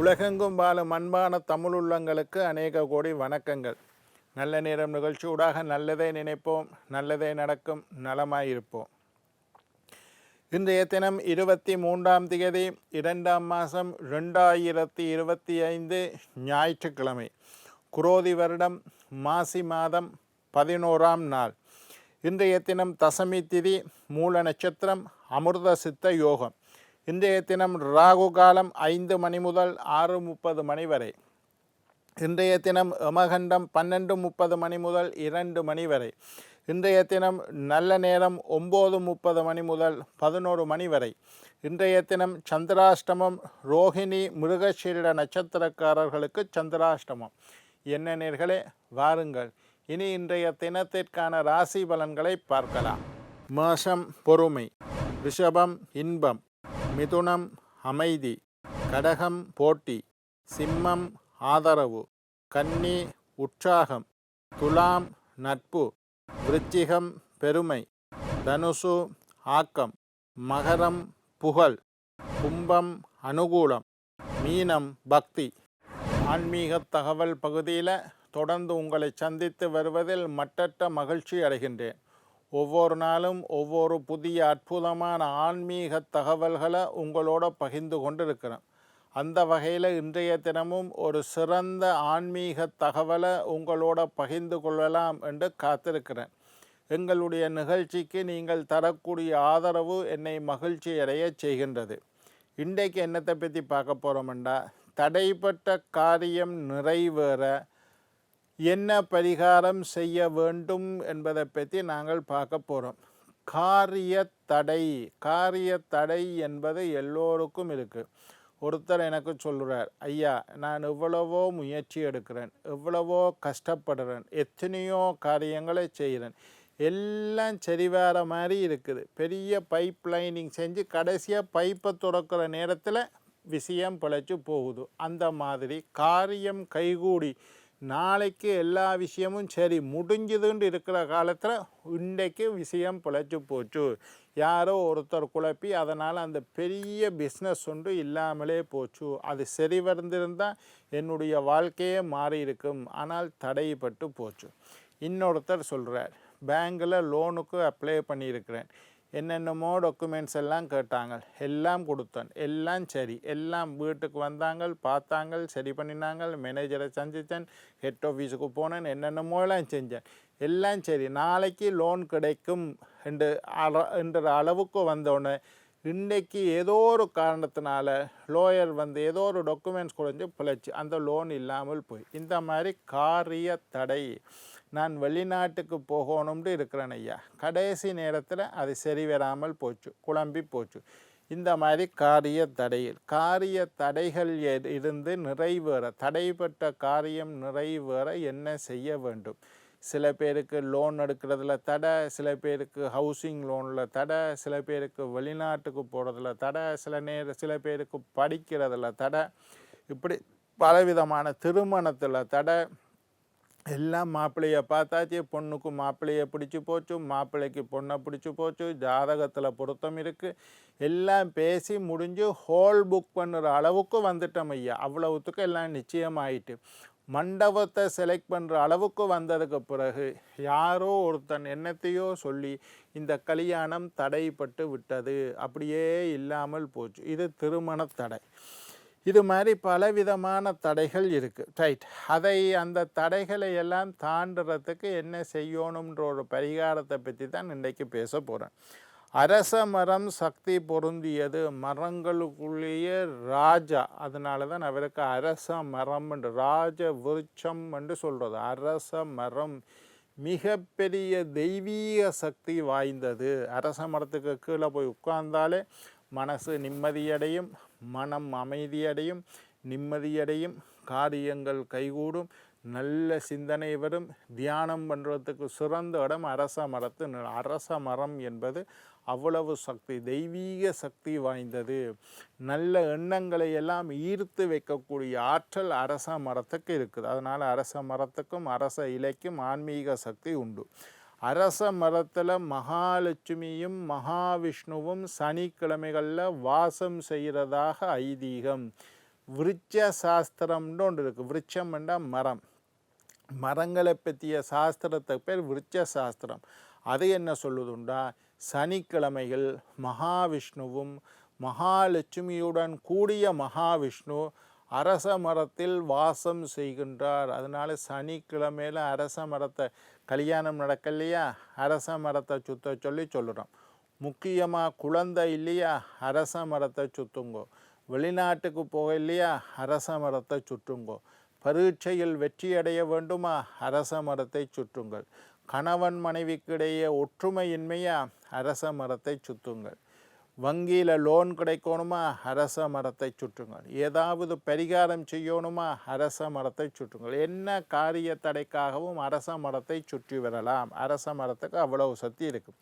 உலகெங்கும் வாழும் அன்பான தமிழ் உள்ளங்களுக்கு அநேக கோடி வணக்கங்கள். நல்ல நேரம் நிகழ்ச்சி ஊடாக நல்லதே நினைப்போம் நல்லதே நடக்கும் நலமாயிருப்போம். இன்றைய தினம் இருபத்தி மூன்றாம் தேதி இரண்டாம் மாதம் ரெண்டாயிரத்தி இருபத்தி ஐந்து ஞாயிற்றுக்கிழமை குரோதி வருடம் மாசி மாதம் பதினோராம் நாள். இன்றைய தினம் தசமி திதி மூல நட்சத்திரம் அமிர்த சித்த யோகம். இன்றைய தினம் ராகு காலம் ஐந்து மணி முதல் ஆறு முப்பது மணி வரை. இன்றைய தினம் யமகண்டம் பன்னெண்டு முப்பது மணி முதல் இரண்டு மணி வரை. இன்றைய தினம் நல்ல நேரம் ஒம்பது முப்பது மணி முதல் பதினோரு மணி வரை. இன்றைய தினம் சந்திராஷ்டமம் ரோஹிணி மிருகசீரிட நட்சத்திரக்காரர்களுக்கு சந்திராஷ்டமம். என்ன நேர்களே வாருங்கள். இனி இன்றைய தினத்திற்கான ராசி பலன்களை பார்க்கலாம். மாசம் பொறுமை ரிஷபம் இன்பம். மிதுனம் அமைதி கடகம் போட்டி சிம்மம் ஆதரவு கன்னி உற்சாகம் துலாம் நட்பு விருச்சிகம் பெருமை தனுசு ஆக்கம் மகரம் புகழ் கும்பம் அனுகூலம் மீனம் பக்தி. ஆன்மீக தகவல் பகுதியில் தொடர்ந்து உங்களை சந்தித்து வருவதில் மட்டற்ற மகிழ்ச்சி அடைகின்றேன். ஒவ்வொரு நாளும் ஒவ்வொரு புதிய அற்புதமான ஆன்மீக தகவல்களை உங்களோட பகிர்ந்து கொண்டு இருக்கிறேன் அந்த வகையில் இன்றைய தினமும் ஒரு சிறந்த ஆன்மீக தகவலை உங்களோட பகிர்ந்து கொள்ளலாம் என்று காத்திருக்கிறேன். எங்களுடைய நிகழ்ச்சிக்கு நீங்கள் தரக்கூடிய ஆதரவு என்னை மகிழ்ச்சி அடைய செய்கின்றது. இன்றைக்கு என்னத்தை பற்றி பார்க்க போகிறோம்டா தடைப்பட்ட காரியம் நிறைவேற என்ன பரிகாரம் செய்ய வேண்டும் என்பதை பற்றி நாங்கள் பார்க்க போகிறோம் காரிய தடை. காரிய தடை என்பது எல்லோருக்கும் இருக்குது ஒருத்தர் எனக்கு சொல்கிறார் ஐயா நான் எவ்வளவோ முயற்சி எடுக்கிறேன் எவ்வளவோ கஷ்டப்படுறேன் எத்தனையோ காரியங்களை செய்கிறேன். எல்லாம் சரி மாதிரி இருக்குது. பெரிய பைப் லைனிங் செஞ்சு கடைசியாக பைப்பை துறக்கிற நேரத்தில் விஷயம் பிழைச்சி போகுது. அந்த மாதிரி காரியம் கைகூடி நாளைக்கு எல்லா விஷயமும் சரி முடிஞ்சுதுன்னு இருக்கிற காலத்தில் இன்றைக்கு விஷயம் பிழைச்சி போச்சு. யாரோ ஒருத்தர் குழப்பி அதனால் அந்த பெரிய பிஸ்னஸ் ஒன்று இல்லாமலே போச்சு. அது சரி வந்திருந்தால் என்னுடைய வாழ்க்கையே மாறி இருக்கும் ஆனால் தடைப்பட்டு போச்சு. இன்னொருத்தர் சொல்கிறார் பேங்கில் லோனுக்கு அப்ளை பண்ணியிருக்கிறேன். என்னென்னமோ டாக்குமெண்ட்ஸ் எல்லாம் கேட்டாங்க. எல்லாம் கொடுத்தேன் எல்லாம் சரி. எல்லாம் வீட்டுக்கு வந்தாங்க பார்த்தாங்க சரி பண்ணினாங்க மேனேஜரை சந்தித்தேன் ஹெட் ஆஃபீஸுக்கு போனேன் என்னென்னமோ எல்லாம் செஞ்சேன். எல்லாம் சரி. நாளைக்கு லோன் கிடைக்கும் என்று அள என்ற அளவுக்கு வந்தோடனே இன்றைக்கு ஏதோ ஒரு காரணத்தினால லோயர் வந்து ஏதோ ஒரு டாக்குமெண்ட்ஸ் குறைஞ்சி பிழைச்சி அந்த லோன் இல்லாமல் போய். இந்த மாதிரி காரிய தடை. நான் வெளிநாட்டுக்கு போகணும்னு இருக்கிறேன் ஐயா. கடைசி நேரத்தில் அது சரி வராமல் போச்சு குழம்பி போச்சு. இந்த மாதிரி காரிய தடையில் காரிய தடைகள் எ- இருந்து நிறைவேற தடைப்பட்ட காரியம் நிறைவேற என்ன செய்ய வேண்டும்? சில பேருக்கு லோன் எடுக்கிறதுல தடை சில பேருக்கு ஹவுசிங் லோனில் தடை சில பேருக்கு வெளிநாட்டுக்கு போகிறதுல தடை சில நேர சில பேருக்கு படிக்கிறதுல தடை. இப்படி பலவிதமான திருமணத்தில் தடை எல்லாம் மாப்பிள்ளையை பார்த்தாச்சு. பொண்ணுக்கு மாப்பிள்ளையை பிடிச்சி போச்சு. மாப்பிள்ளைக்கு பொண்ணை பிடிச்சி போச்சு. ஜாதகத்தில் பொருத்தம் இருக்குது எல்லாம் பேசி முடிஞ்சு ஹோல் புக் பண்ணுற அளவுக்கு வந்துட்டோம் ஐயா. அவ்வளவுத்துக்கு எல்லாம் நிச்சயமாயிட்டு. மண்டபத்தை செலக்ட் பண்ணுற அளவுக்கு வந்ததுக்கு பிறகு யாரோ ஒருத்தன் என்னத்தையோ சொல்லி இந்த கல்யாணம் தடைப்பட்டு விட்டது. அப்படியே இல்லாமல் போச்சு. இது திருமண தடை. இது மாதிரி பலவிதமான தடைகள் இருக்குது ரைட் அதை அந்த தடைகளை எல்லாம் தாண்டுறதுக்கு என்ன செய்யணுன்ற ஒரு பரிகாரத்தை பற்றி தான் இன்றைக்கு பேச போகிறேன் அரச மரம் சக்தி பொருந்தியது மரங்களுக்குள்ளேயே ராஜா அதனால தான் அவருக்கு அரச மரம் என்று ராஜ விருட்சம் என்று சொல்கிறது அரச மரம் மிகப்பெரிய தெய்வீக சக்தி வாய்ந்தது. அரச மரத்துக்கு கீழே போய் உட்கார்ந்தாலே மனசு நிம்மதியடையும் மனம் அமைதியடையும் நிம்மதியடையும் காரியங்கள் கைகூடும் நல்ல சிந்தனை வரும் தியானம் பண்ணுறதுக்கு சிறந்த இடம் அரச மரத்து அரச மரம் என்பது அவ்வளவு சக்தி தெய்வீக சக்தி வாய்ந்தது. நல்ல எண்ணங்களை எல்லாம் ஈர்த்து வைக்கக்கூடிய ஆற்றல் அரச மரத்துக்கு இருக்குது. அதனால் அரச மரத்துக்கும் அரச இலைக்கும் ஆன்மீக சக்தி உண்டு. அரச மரத்தில் மகாலட்சுமியும் மகாவிஷ்ணுவும் சனிக்கிழமைகளில் வாசம் செய்கிறதாக ஐதீகம். விருட்ச சாஸ்திரம்னு ஒன்று இருக்குது விருட்சம்ன்றா மரம். மரங்களை பற்றிய சாஸ்திரத்தை பேர் விருட்ச சாஸ்திரம் அது என்ன சொல்லுதுண்டா? சனிக்கிழமைகள் மகாவிஷ்ணுவும் மகாலட்சுமியுடன் கூடிய மகாவிஷ்ணு அரச மரத்தில் வாசம் செய்கின்றார். அதனால சனிக்கிழமையில் அரச மரத்தை கல்யாணம் நடக்கலையா? அரச மரத்தை சுத்த சொல்லி சொல்லுறோம். முக்கியமாக குழந்தை இல்லையா? அரச மரத்தை சுத்துங்கோ. வெளிநாட்டுக்கு போக இல்லையா அரச மரத்தை சுற்றுங்கோ பரீட்சையில் வெற்றி அடைய வேண்டுமா? அரச மரத்தை சுற்றுங்கள் கணவன் மனைவிக்கிடையே ஒற்றுமையின்மையா? அரச மரத்தை சுற்றுங்கள் வங்கியில் லோன் கிடைக்கணுமா? அரச மரத்தை சுற்றுங்கள் ஏதாவது பரிகாரம் செய்யணுமா? அரச மரத்தை சுற்றுங்கள் என்ன காரிய தடைக்காகவும் அரச மரத்தை சுற்றி வரலாம். அரச மரத்துக்கு அவ்வளவு சக்தி இருக்குது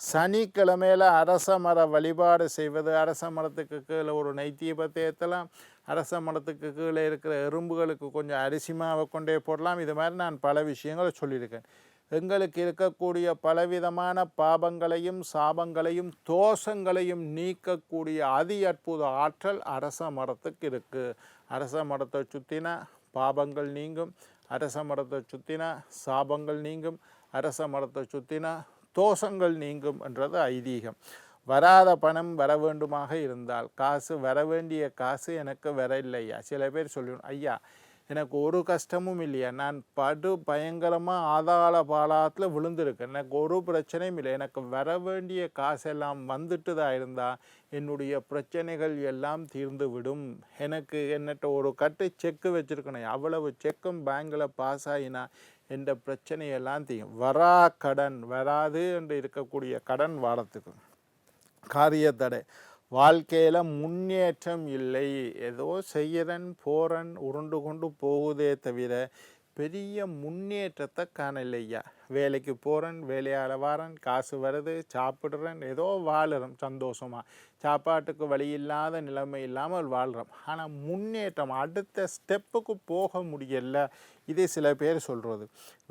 சனிக்கிழமையில் அரச மர வழிபாடு செய்வது அரச மரத்துக்கு கீழே ஒரு நைத்தியபத்தை ஏற்றலாம் அரச மரத்துக்கு கீழே இருக்கிற எறும்புகளுக்கு கொஞ்சம் அரிசி மாவை கொண்டே போடலாம். இது மாதிரி நான் பல விஷயங்களை சொல்லியிருக்கேன். எங்களுக்கு இருக்கக்கூடிய பலவிதமான பாபங்களையும் சாபங்களையும் தோஷங்களையும் நீக்கக்கூடிய அதி அற்புத ஆற்றல் அரச மரத்துக்கு இருக்குது அரச மரத்தை சுற்றினா பாபங்கள் நீங்கும் அரச மரத்தை சுற்றினா சாபங்கள் நீங்கும் அரச மரத்தை சுற்றினா தோஷங்கள் நீங்கும் என்றது ஐதீகம். வராத பணம் வர வேண்டுமாக இருந்தால் காசு வர வேண்டிய காசு எனக்கு வர இல்லையா? சில பேர் சொல்லணும் ஐயா எனக்கு ஒரு கஷ்டமும் இல்லையா. நான் படு பயங்கரமாக ஆதாள பாலாத்தில் விழுந்திருக்கேன். எனக்கு ஒரு பிரச்சனையும் இல்லை. எனக்கு வர வேண்டிய காசெல்லாம் வந்துட்டு தான் இருந்தால் என்னுடைய பிரச்சனைகள் எல்லாம் தீர்ந்து விடும். எனக்கு என்னட்ட ஒரு கட்டு செக்கு வச்சுருக்கணும். அவ்வளவு செக்கும் பேங்கில் பாஸ் ஆகினா என்ற பிரச்சனையெல்லாம் தீயும் வரா கடன் வராது என்று இருக்கக்கூடிய கடன் வாரத்துக்கு. காரியத்தடை. வாழ்க்கையில் முன்னேற்றம் இல்லை. ஏதோ செய்கிறன் போகிறன் உருண்டு கொண்டு போகுதே தவிர பெரிய முன்னேற்றத்தை காணலையா? வேலைக்கு போகிறேன் வேலையால் வரேன் காசு வருது சாப்பிட்றேன் ஏதோ வாழுறோம் சந்தோஷமாக சாப்பாட்டுக்கு வழி இல்லாத நிலைமை இல்லாமல் வாழ்கிறோம் ஆனால் முன்னேற்றம் அடுத்த ஸ்டெப்புக்கு போக முடியல. இதே சில பேர் சொல்கிறது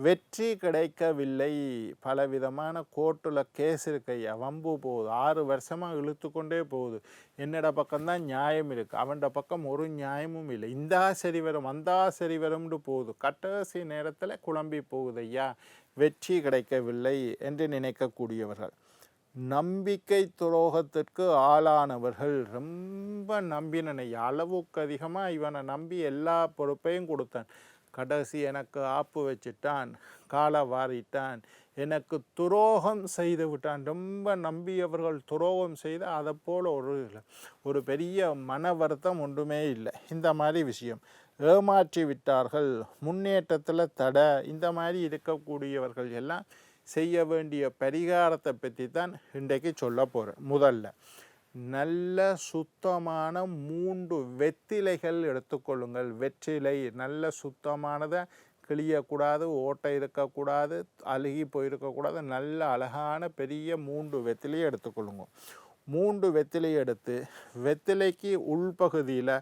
வெற்றி கிடைக்கவில்லை. பலவிதமான கோர்ட்டில் கேஸ் இருக்கையா வம்பு போகுது. ஆறு வருஷமாக இழுத்து கொண்டே போகுது. என்னோட பக்கம்தான் நியாயம் இருக்குது அவன்ட பக்கம் ஒரு நியாயமும் இல்லை. இந்தா சரி வரும் அந்தா சரி வரும்னு போகுது. கட்டசி நேரத்தில் குழம்பி போகுது ஐயா. வெற்றி கிடைக்கவில்லை என்று நினைக்கக்கூடியவர்கள். நம்பிக்கை துரோகத்திற்கு ஆளானவர்கள் ரொம்ப நம்பினனை அளவுக்கு அதிகமாக இவனை நம்பி எல்லா பொறுப்பையும் கொடுத்தான். கடைசி எனக்கு ஆப்பு வச்சுட்டான் காலை வாரிட்டான் எனக்கு துரோகம் செய்து விட்டான். ரொம்ப நம்பியவர்கள் துரோகம் செய்து அதை போல் ஒரு ஒரு பெரிய மன வருத்தம் ஒன்றுமே இல்லை. இந்த மாதிரி விஷயம். ஏமாற்றி விட்டார்கள். முன்னேற்றத்தில் தடை. இந்த மாதிரி இருக்கக்கூடியவர்கள் எல்லாம் செய்ய வேண்டிய பரிகாரத்தை பற்றி தான் இன்றைக்கு சொல்ல போகிறேன் முதல்ல நல்ல சுத்தமான மூன்று வெத்திலைகள் எடுத்துக்கொள்ளுங்கள். வெற்றிலை நல்ல சுத்தமானதை கிளியக்கூடாது ஓட்டை இருக்கக்கூடாது அழுகி போயிருக்கக்கூடாது. நல்ல அழகான பெரிய மூன்று வெத்திலையை எடுத்துக்கொள்ளுங்க மூன்று வெத்திலையை எடுத்து வெத்திலைக்கு உள்பகுதியில்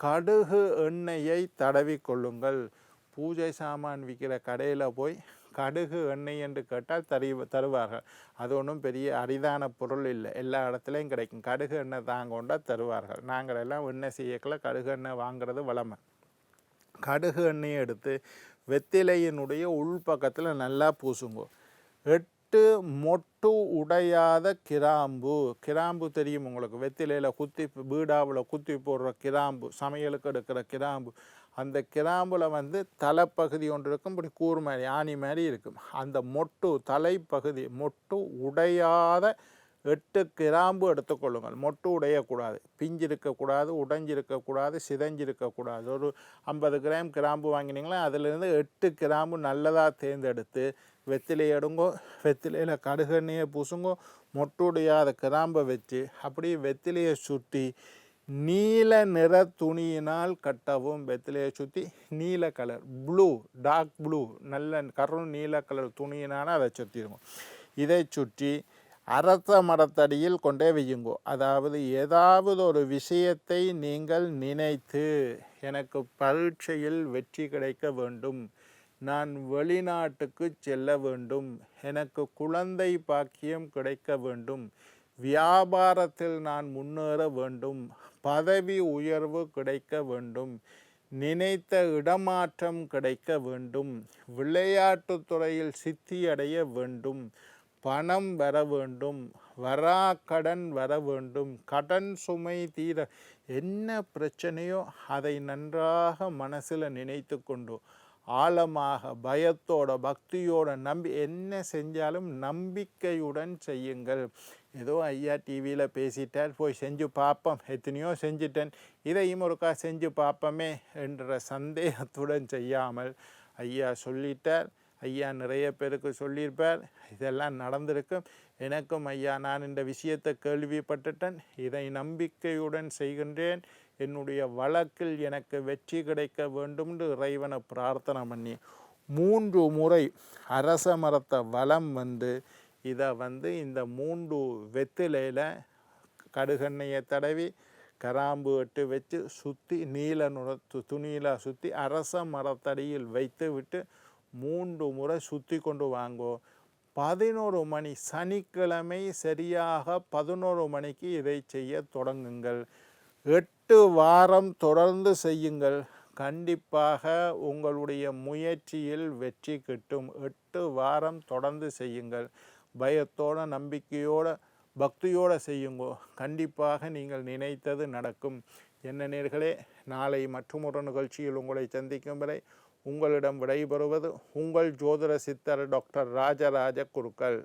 கடுகு எண்ணெயை தடவி கொள்ளுங்கள். பூஜை சாமான் விற்கிற கடையில் போய் கடுகு எண்ணெய் என்று கேட்டால் தரி தருவார்கள். அது ஒன்றும் பெரிய அரிதான பொருள் இல்லை. எல்லா இடத்துலையும் கிடைக்கும். கடுகு எண்ணெய் தாங்க தருவார்கள். நாங்கள் எல்லாம் எண்ணெய் செய்யக்கல கடுகு எண்ணெய் வாங்குறது வளமை கடுகு எண்ணெயை எடுத்து வெத்திலையினுடைய உள்பக்கத்தில் நல்லா பூசுங்கோ. எட்டு மொட்டு உடையாத கிராம்பு. கிராம்பு தெரியும் உங்களுக்கு? வெத்திலையில் குத்தி பீடாவில் குத்தி போடுற கிராம்பு சமையலுக்கு எடுக்கிற கிராம்பு. அந்த கிராம்பில் வந்து தலைப்பகுதி ஒன்று இருக்கும் இப்படி கூறு மாதிரி ஆணி மாதிரி இருக்கும். அந்த மொட்டு தலைப்பகுதி மொட்டு உடையாத எட்டு கிராம்பு எடுத்துக்கொள்ளுங்கள். மொட்டு உடையக்கூடாது. பிஞ்சிருக்கக்கூடாது உடைஞ்சிருக்கக்கூடாது சிதைஞ்சிருக்கக்கூடாது. ஒரு ஐம்பது கிராம் கிராம்பு வாங்கினீங்களா அதிலிருந்து எட்டு கிராம்பு நல்லதாக தேர்ந்தெடுத்து வெத்திலை எடுங்கோ வெத்திலையில் கடுகெண்ணையை பூசுங்கோ மொட்டு உடையாத கிராம்பை வச்சு அப்படியே வெத்திலையை சுற்றி நீல நிற துணியினால் கட்டவும் வெத்திலையை சுற்றி நீல கலர் ப்ளூ டார்க் ப்ளூ நல்ல கரும் நீல கலர் துணியினால் அதை சுற்றிடுவோம் இதை சுற்றி அரச மரத்தடியில் கொண்டே வையுங்கோ அதாவது ஏதாவது ஒரு விஷயத்தை நீங்கள் நினைத்து எனக்கு பரீட்சையில் வெற்றி கிடைக்க வேண்டும். நான் வெளிநாட்டுக்கு செல்ல வேண்டும். எனக்கு குழந்தை பாக்கியம் கிடைக்க வேண்டும். வியாபாரத்தில் நான் முன்னேற வேண்டும். பதவி உயர்வு கிடைக்க வேண்டும். நினைத்த இடமாற்றம் கிடைக்க வேண்டும். விளையாட்டு துறையில் சித்தியடைய வேண்டும். பணம் வர வேண்டும் வரா கடன் வர வேண்டும் கடன் சுமை தீர என்ன பிரச்சனையோ அதை நன்றாக மனசில் நினைத்து கொண்டு ஆழமாக பயத்தோட பக்தியோட நம்பி என்ன செஞ்சாலும் நம்பிக்கையுடன் செய்யுங்கள். ஏதோ ஐயா டிவியில் பேசிட்டார் போய் செஞ்சு பார்ப்போம். எத்தனையோ செஞ்சிட்டேன். இதையும் ஒருக்கா செஞ்சு பார்ப்போமே என்ற சந்தேகத்துடன் செய்யாமல் ஐயா சொல்லிட்டார். ஐயா நிறைய பேருக்கு சொல்லியிருப்பார். இதெல்லாம் நடந்திருக்கும். எனக்கும் ஐயா நான் இந்த விஷயத்தை கேள்விப்பட்டுட்டேன். இதை நம்பிக்கையுடன் செய்கின்றேன். என்னுடைய வழக்கில் எனக்கு வெற்றி கிடைக்க வேண்டும் என்று இறைவனை பிரார்த்தனை பண்ணி மூன்று முறை அரச மரத்தை வளம் வந்து இதை வந்து இந்த மூன்று வெத்திலையில் கடுகெண்ணெயை தடவி கராம்பு வெட்டு வச்சு சுற்றி நீல நுர துணியில் சுற்றி அரச மரத்தடியில் வைத்து விட்டு மூன்று முறை சுற்றி கொண்டு வாங்கோ. பதினோரு மணி சனிக்கிழமை சரியாக பதினோரு மணிக்கு இதை செய்ய தொடங்குங்கள். எட்டு வாரம் தொடர்ந்து செய்யுங்கள். கண்டிப்பாக உங்களுடைய முயற்சியில் வெற்றி கிட்டும். எட்டு வாரம் தொடர்ந்து செய்யுங்கள். பயத்தோட நம்பிக்கையோட பக்தியோடு செய்யுங்கோ. கண்டிப்பாக நீங்கள் நினைத்தது நடக்கும். என்ன நேர்களே நாளை மற்றொரு நிகழ்ச்சியில் உங்களை சந்திக்கும் வரை உங்களிடம் விடைபெறுவது உங்கள் ஜோதிட சித்தர் டாக்டர் ராஜராஜ குருக்கள்.